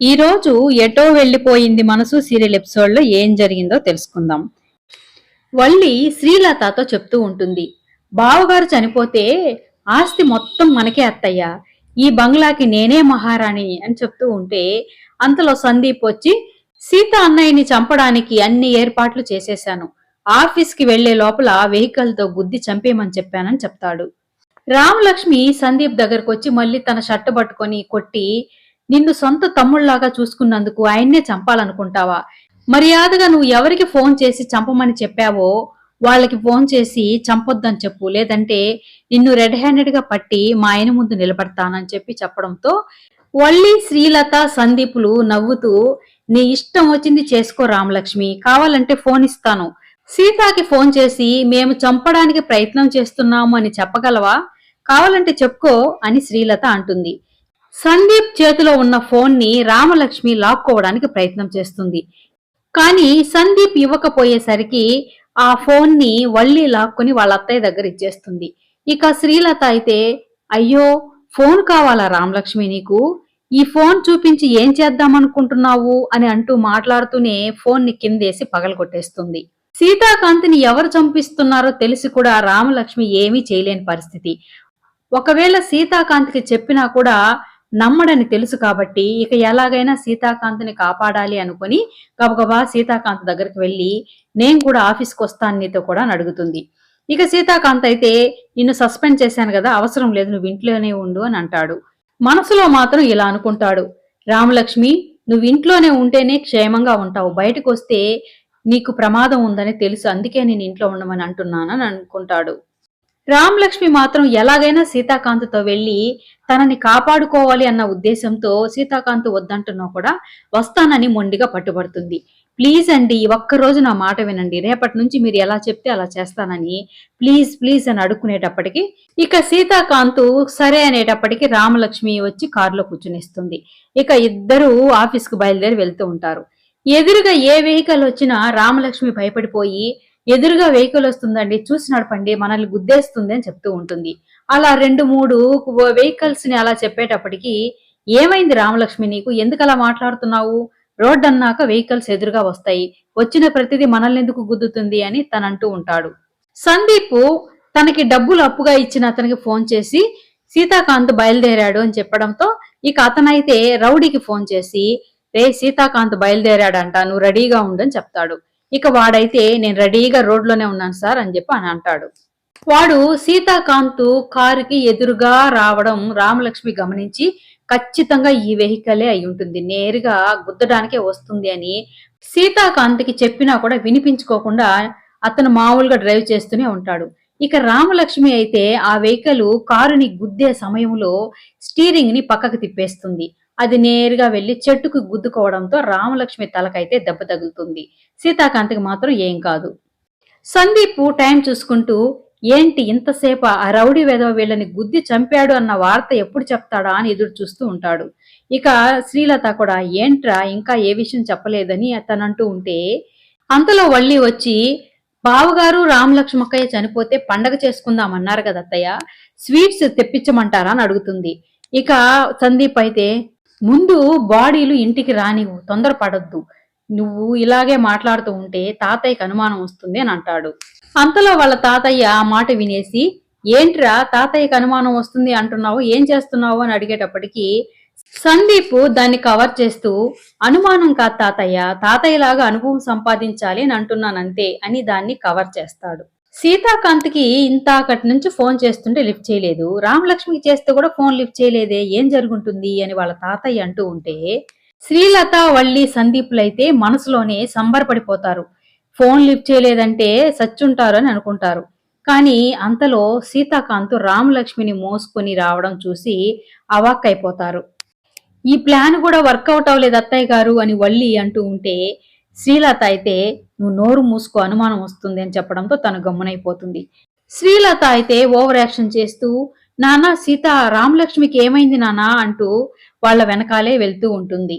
ఈ రోజు ఎటో వెళ్ళిపోయింది మనసు సీరియల్ ఎపిసోడ్లో ఏం జరిగిందో తెలుసుకుందాం. వల్లి శ్రీలతతో చెప్తూ ఉంటుంది. బావగారు చనిపోతే ఆస్తి మొత్తం మనకే అత్తయ్య. ఈ బంగ్లాకి నేనే మహారాణి అని చెప్తూ ఉంటే అంతలో సందీప్ వచ్చి సీత అన్నయ్యని చంపడానికి అన్ని ఏర్పాట్లు చేసేశాను. ఆఫీస్కి వెళ్ళే లోపల వెహికల్తో గుద్ది చంపేయమని చెప్పానని చెప్తాడు. రామలక్ష్మి సందీప్ దగ్గరకు వచ్చి మళ్ళీ తన షర్ట్ పట్టుకొని కొట్టి నిన్ను సొంత తమ్ముళ్ళాగా చూసుకున్నందుకు ఆయన్నే చంపాలనుకుంటావా? మర్యాదగా నువ్వు ఎవరికి ఫోన్ చేసి చంపమని చెప్పావో వాళ్ళకి ఫోన్ చేసి చంపొద్దని చెప్పు. లేదంటే నిన్ను రెడ్ హ్యాండెడ్గా పట్టి మా ఆయన ముందు నిలబడతానని చెప్పి చెప్పడంతో వల్లి శ్రీలత సందీపులు నవ్వుతూ నీ ఇష్టం వచ్చింది చేసుకో రామలక్ష్మి కావాలంటే ఫోన్ ఇస్తాను. సీతాకి ఫోన్ చేసి మేము చంపడానికి ప్రయత్నం చేస్తున్నాము అని చెప్పగలవా? కావాలంటే చెప్పుకో అని శ్రీలత అంటుంది. సందీప్ చేతిలో ఉన్న ఫోన్ని రామలక్ష్మి లాక్కోవడానికి ప్రయత్నం చేస్తుంది. కానీ సందీప్ ఇవ్వకపోయేసరికి ఆ ఫోన్ని వల్లి లాక్కొని వాళ్ళ అత్తయ్య దగ్గర ఇచ్చేస్తుంది. ఇక శ్రీలత అయితే అయ్యో ఫోన్ కావాలా రామలక్ష్మి నీకు? ఈ ఫోన్ చూపించి ఏం చేద్దామనుకుంటున్నావు అని అంటూ మాట్లాడుతూనే ఫోన్ని కిందేసి పగలగొట్టేస్తుంది సీతాకాంతిని ఎవరు చంపిస్తున్నారో తెలిసి కూడా రామలక్ష్మి ఏమీ చేయలేని పరిస్థితి. ఒకవేళ సీతాకాంతికి చెప్పినా కూడా నమ్మడని తెలుసు కాబట్టి ఇక ఎలాగైనా సీతాకాంత్ని కాపాడాలి అనుకుని గబగబా సీతాకాంత్ దగ్గరికి వెళ్ళి నేను కూడా ఆఫీస్కి వస్తాను నీతో కూడా అని అడుగుతుంది. ఇక సీతాకాంత్ అయితే నిన్ను సస్పెండ్ చేశాను కదా అవసరం లేదు నువ్వు ఇంట్లోనే ఉండు అని అంటాడు. మనసులో మాత్రం ఇలా అనుకుంటాడు. రామలక్ష్మి నువ్వు ఇంట్లోనే ఉంటేనే క్షేమంగా ఉంటావు. బయటకు వస్తే నీకు ప్రమాదం ఉందని తెలుసు. అందుకే నేను ఇంట్లో ఉండమని అంటున్నానని అనుకుంటాడు. రామలక్ష్మి మాత్రం ఎలాగైనా సీతాకాంత్తో వెళ్ళి తనని కాపాడుకోవాలి అన్న ఉద్దేశంతో సీతాకాంత్ వద్దంటున్నా కూడా వస్తానని మొండిగా పట్టుబడుతుంది. ప్లీజ్ అండి ఒక్క రోజు నా మాట వినండి. రేపటి నుంచి మీరు ఎలా చెప్తే అలా చేస్తానని ప్లీజ్ ప్లీజ్ అని అడుక్కునేటప్పటికి ఇక సీతాకాంత్ సరే అనేటప్పటికి రామలక్ష్మి వచ్చి కారులో కూర్చునిస్తుంది. ఇక ఇద్దరూ ఆఫీస్కు బయలుదేరి వెళ్తూ ఉంటారు. ఎదురుగా ఏ వెహికల్ వచ్చినా రామలక్ష్మి భయపడిపోయి ఎదురుగా వెహికల్ వస్తుందండి చూసి నడపండి మనల్ని గుద్దేస్తుంది అని చెప్తూ ఉంటుంది. అలా రెండు మూడు వెహికల్స్ని అలా చెప్పేటప్పటికి ఏమైంది రామలక్ష్మి నీకు? ఎందుకు అలా మాట్లాడుతున్నావు? రోడ్ అన్నాక వెహికల్స్ ఎదురుగా వస్తాయి. వచ్చిన ప్రతిదీ మనల్ని ఎందుకు గుద్దుతుంది? అని తనంటూ ఉంటాడు. సందీప్ తనకి డబ్బులు అప్పుగా ఇచ్చిన అతనికి ఫోన్ చేసి సీతాకాంత్ బయలుదేరాడు అని చెప్పడంతో ఇక అతనైతే రౌడీకి ఫోన్ చేసి రే సీతాకాంత్ బయలుదేరాడంట నువ్వు రెడీగా ఉండని చెప్తాడు. ఇక వాడైతే నేను రెడీగా రోడ్లోనే ఉన్నాను సార్ అని చెప్పి అని అంటాడు. వాడు సీతాకాంత్ కారుకి ఎదురుగా రావడం రామలక్ష్మి గమనించి ఖచ్చితంగా ఈ వెహికలే అయి ఉంటుంది నేరుగా గుద్దడానికే వస్తుంది అని సీతాకాంత్కి చెప్పినా కూడా వినిపించుకోకుండా అతను మామూలుగా డ్రైవ్ చేస్తూనే ఉంటాడు. ఇక రామలక్ష్మి అయితే ఆ వెహికల్ కారుని గుద్దే సమయంలో స్టీరింగ్ని పక్కకు తిప్పేస్తుంది. అది నేరుగా వెళ్ళి చెట్టుకు గుద్దుకోవడంతో రామలక్ష్మి తలకైతే దెబ్బ తగులుతుంది. సీతాకాంత్కి మాత్రం ఏం కాదు. సందీప్ టైం చూసుకుంటూ ఏంటి ఇంతసేపు ఆ రౌడీ వెధవ వీళ్ళని గుద్ది చంపాడు అన్న వార్త ఎప్పుడు చెప్తాడా? అని ఎదురు చూస్తూ ఉంటాడు. ఇక శ్రీలత కూడా ఏంట్రా ఇంకా ఏ విషయం చెప్పలేదని? అతనంటూ ఉంటే అంతలో వళ్ళీ వచ్చి బావగారు రామలక్ష్మక్కయ్య చనిపోతే పండగ చేసుకుందాం అన్నారు కదా అత్తయ్య స్వీట్స్ తెప్పించమంటారా? అని అడుగుతుంది. ఇక సందీప్ అయితే ముందు బాడీలు ఇంటికి రానివ్వు తొందరపడొద్దు. నువ్వు ఇలాగే మాట్లాడుతూ ఉంటే తాతయ్యకి అనుమానం వస్తుంది అని అంటాడు. అంతలో వాళ్ళ తాతయ్య ఆ మాట వినేసి ఏంట్రా తాతయ్యకి అనుమానం వస్తుంది అంటున్నావు? ఏం చేస్తున్నావు? అని అడిగేటప్పటికి సందీప్ దాన్ని కవర్ చేస్తూ అనుమానం కాదు తాతయ్య తాతయ్యలాగా అనుభవం సంపాదించాలి అని అంటున్నానంతే అని దాన్ని కవర్ చేస్తాడు. సీతాకాంత్కి ఇంతాకటి నుంచి ఫోన్ చేస్తుంటే లిఫ్ట్ చేయలేదు. రామలక్ష్మికి చేస్తే కూడా ఫోన్ లిఫ్ట్ చేయలేదే. ఏం జరుగుంటుంది అని వాళ్ళ తాతయ్య అంటూ ఉంటే శ్రీలత వల్లి సందీపులైతే మనసులోనే సంబరపడిపోతారు. ఫోన్ లిఫ్ట్ చేయలేదంటే సచ్చుంటారు అని అనుకుంటారు. కానీ అంతలో సీతాకాంత్ రామలక్ష్మిని మోసుకొని రావడం చూసి అవాక్కైపోతారు. ఈ ప్లాన్ కూడా వర్కౌట్ అవ్వలేదు అత్తయ్య గారు అని వల్లి అంటూ ఉంటే శ్రీలత అయితే నువ్వు నోరు మూసుకో అనుమానం వస్తుంది అని చెప్పడంతో తను గమ్మునైపోతుంది. శ్రీలత అయితే ఓవర్ యాక్షన్ చేస్తూ నానా సీత రామలక్ష్మికి ఏమైంది నానా అంటూ వాళ్ళ వెనకాలే వెళ్తూ ఉంటుంది.